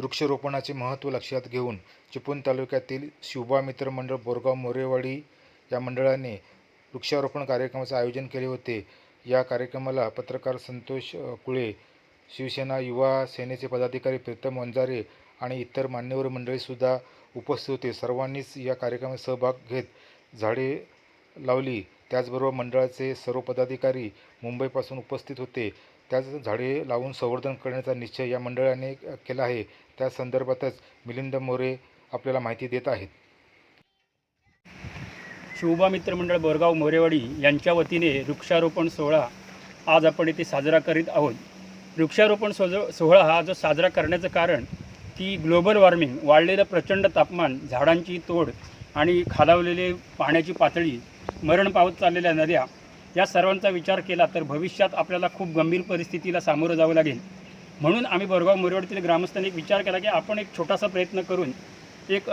वृक्षारोपणाचे महत्त्व लक्षात घेऊन चिपळूण तालुक्यातील शिवबा मित्र मंडळ बोरगाव मोरेवाडी या मंडळाने वृक्षारोपण कार्यक्रमाचे आयोजन केले होते. या कार्यक्रमाला पत्रकार संतोष कुळे शिवसेना युवा सेनेचे पदाधिकारी प्रीतम वंजारे आणि इतर मान्यवर मंडळीसुद्धा उपस्थित होते. सर्वांनीच या कार्यक्रमात सहभाग घेत झाडे लावली. त्याचबरोबर मंडळाचे सर्व पदाधिकारी मुंबईपासून उपस्थित होते. त्याच झाडे लावून संवर्धन करण्याचा निश्चय या मंडळाने केला आहे. त्या संदर्भातच मिलिंद मोरे आपल्याला माहिती देत आहेत. शिवबा मित्रमंडळ बोरगाव मोरेवाडी यांच्या वतीने वृक्षारोपण सोहळा आज आपण इथे साजरा करीत आहोत. वृक्षारोपण सोज सोहळा हा जो साजरा करण्याचं कारण की ग्लोबल वॉर्मिंग वाढलेलं प्रचंड तापमान झाडांची तोड आणि खालावलेले पाण्याची पातळी मरण पावत चाललेल्या नद्या या सर्वांचा विचार केला तर भविष्यात आपल्याला खूप गंभीर परिस्थितीला सामोरं जावं लागेल. म्हणून आम्ही बोरगाव मुरवडतील ग्रामस्थांनी एक विचार केला की आपण एक छोटासा प्रयत्न करून एक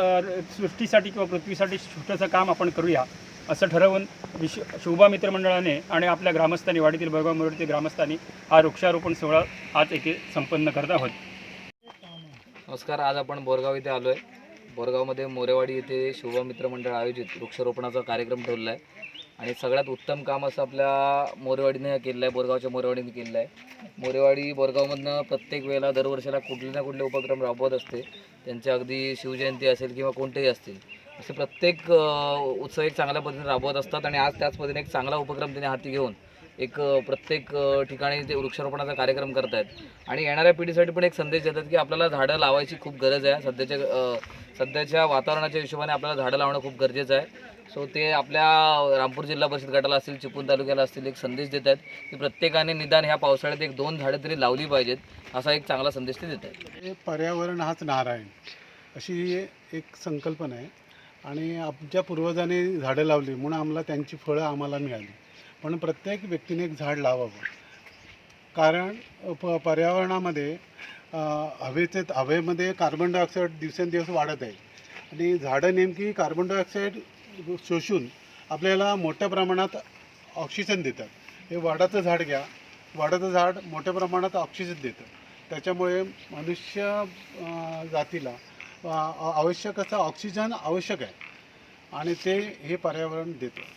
सृष्टीसाठी किंवा पृथ्वीसाठी छोटंसं काम आपण करूया असं ठरवून विश शोभा मित्रमंडळाने आणि आपल्या ग्रामस्थांनी वाडीतील बोरगाव मोरेवाडीतील ग्रामस्थांनी हा वृक्षारोपण सोहळा आज येथे संपन्न करत आहोत. नमस्कार आज आपण बोरगाव इथे आलो आहे बोरगावमध्ये मोरेवाडी येथे शिवबा मित्र मंडळ आयोजित वृक्षारोपणाचा कार्यक्रम ठेवला आहे. आणि सगळ्यात उत्तम काम असं आपल्या मोरेवाडीने केलेलं आहे बोरगावच्या मोरेवाडीने केलेलं आहे. मोरेवाडी बोरगावमधनं प्रत्येक वेळेला दरवर्षीला कुठले ना कुठले उपक्रम राबवत असते. त्यांचे अगदी शिवजयंती असेल किंवा कोणतेही असतील. असे प्रत्येक उत्सव एक चांगल्या पद्धतीने राबवत असतात आणि आज त्याच पद्धतीने एक चांगला उपक्रम त्यांनी हाती घेऊन एक प्रत्येक ठिकाणी ते वृक्षारोपणाचा कार्यक्रम करत आहेत आणि येणाऱ्या पिढीसाठी पण एक संदेश देतात की आपल्याला झाडं लावायची खूप गरज आहे. सध्याच्या सध्याच्या वातावरणाच्या हिशोबाने आपल्याला झाडं लावणं खूप गरजेचं आहे. सो ते आपल्या रामपूर जिल्हा परिषद गटाला असतील चिपळूण तालुक्याला असतील एक संदेश देत आहेत की प्रत्येकाने निदान ह्या पावसाळ्यात एक दोन झाडं तरी लावली पाहिजेत असा एक चांगला संदेश ते देत आहेत हे पर्यावरण हाच नारायण अशी एक संकल्पना आहे. आणि आमच्या पूर्वजांनी झाडं लावली म्हणून आम्हाला त्यांची फळं आम्हाला मिळाली. पण प्रत्येक व्यक्तीने एक झाड लावावं. कारण प पर्यावरणामध्ये हवेचे हवेमध्ये कार्बन डायऑक्साईड दिवसेंदिवस वाढत आहे. आणि झाडं नेमकी कार्बन डायऑक्साईड शोषून आपल्याला मोठ्या प्रमाणात ऑक्सिजन देतात. हे वाडाचं झाड घ्या. वाडाचं झाड मोठ्या प्रमाणात ऑक्सिजन देतं. त्याच्यामुळे मनुष्य जातीला आवश्यक असं ऑक्सिजन आवश्यक आहे. आणि ते हे पर्यावरण देतं.